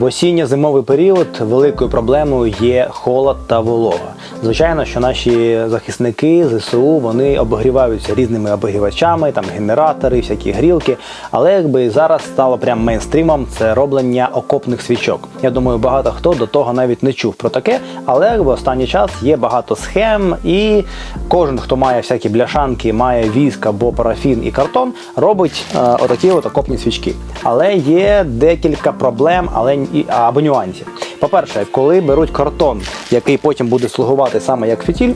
В осінньо-зимовий період великою проблемою є холод та волога. Звичайно, що наші захисники ЗСУ вони обігріваються різними обігрівачами, там генератори, всякі грілки. Але якби зараз стало прям мейнстрімом це роблення окопних свічок. Я думаю, багато хто до того навіть не чув про таке, але в останній час є багато схем, і кожен, хто має всякі бляшанки, має віск або парафін і картон, робить е, отакі от окопні свічки. Але є декілька проблем, але або нюансів. По-перше, коли беруть картон, який потім буде слугувати саме як фітіль,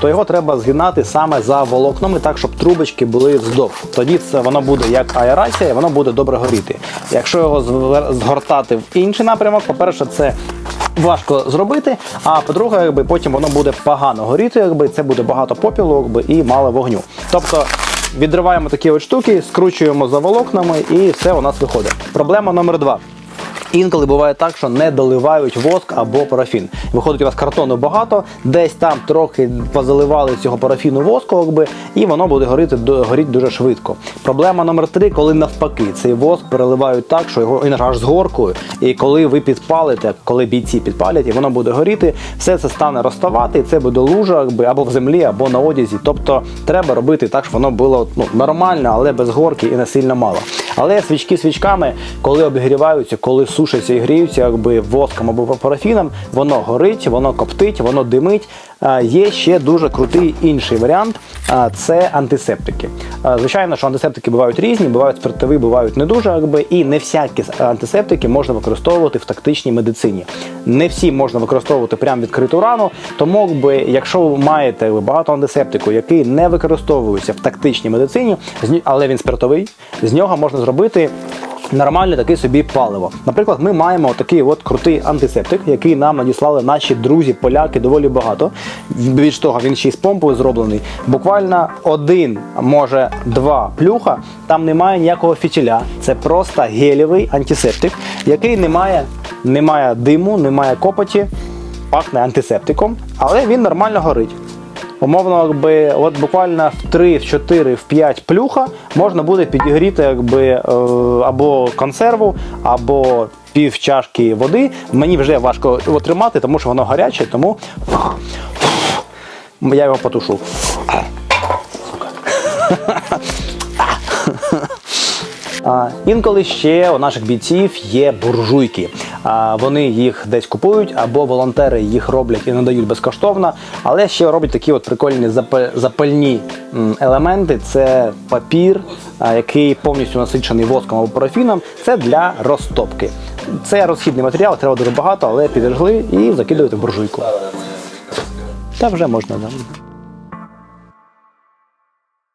то його треба згинати саме за волокнами, так щоб трубочки були вздовж. Тоді це воно буде як аерація, і воно буде добре горіти. Якщо його згортати в інший напрямок, по-перше, це важко зробити. А по-друге, якби потім воно буде погано горіти, якби це буде багато попілу, якби і мало вогню. Тобто. Відриваємо такі от штуки, скручуємо за волокнами і все у нас виходить. Проблема номер два. Інколи буває так, що не доливають воск або парафін. Виходить, у вас картону багато, десь там трохи позаливали цього парафіну воску, якби, і воно буде горіти горіть дуже швидко. Проблема номер три, коли навпаки цей воск переливають так, що його він аж з горкою. І коли ви підпалите, коли бійці підпалять, і воно буде горіти, все це стане розставати, і це буде лужа, якби або в землі, або на одязі. Тобто треба робити так, щоб воно було ну, нормально, але без горки і не сильно мало. Але свічки свічками, коли обігріваються, коли сушаться і гріються, якби воском або парафіном, воно горить, воно коптить, воно димить. Є ще дуже крутий інший варіант це антисептики. Звичайно, що антисептики бувають різні, бувають спиртові, бувають не дуже, якби, і не всякі антисептики можна використовувати в тактичній медицині. Не всі можна використовувати прямо відкриту рану, тому якби, якщо ви маєте багато антисептику, який не використовується в тактичній медицині, але він спиртовий, з нього можна зробити нормальне таке собі паливо. Наприклад, ми маємо такий от крутий антисептик, який нам надіслали наші друзі, поляки доволі багато. Більш того, він ще й з помпою зроблений. Буквально один, може два плюха. Там немає ніякого фітіля. Це просто гелєвий антисептик, який не має, не має диму, не має копоті, пахне антисептиком, але він нормально горить. Умовно, якби от буквально в 3, в 4, в 5 плюха можна буде підігріти якби, е, або консерву, або пів чашки води. Мені вже важко його тримати, тому що воно гаряче, тому я його потушу. Інколи ще у наших бійців є буржуйки. Вони їх десь купують, або волонтери їх роблять і надають безкоштовно. Але ще роблять такі от прикольні запальні елементи. Це папір, який повністю насичений воском або парафіном. Це для розтопки. Це розхідний матеріал, треба дуже багато, але підожгли і закидуєте в буржуйку. Та вже можна. Да.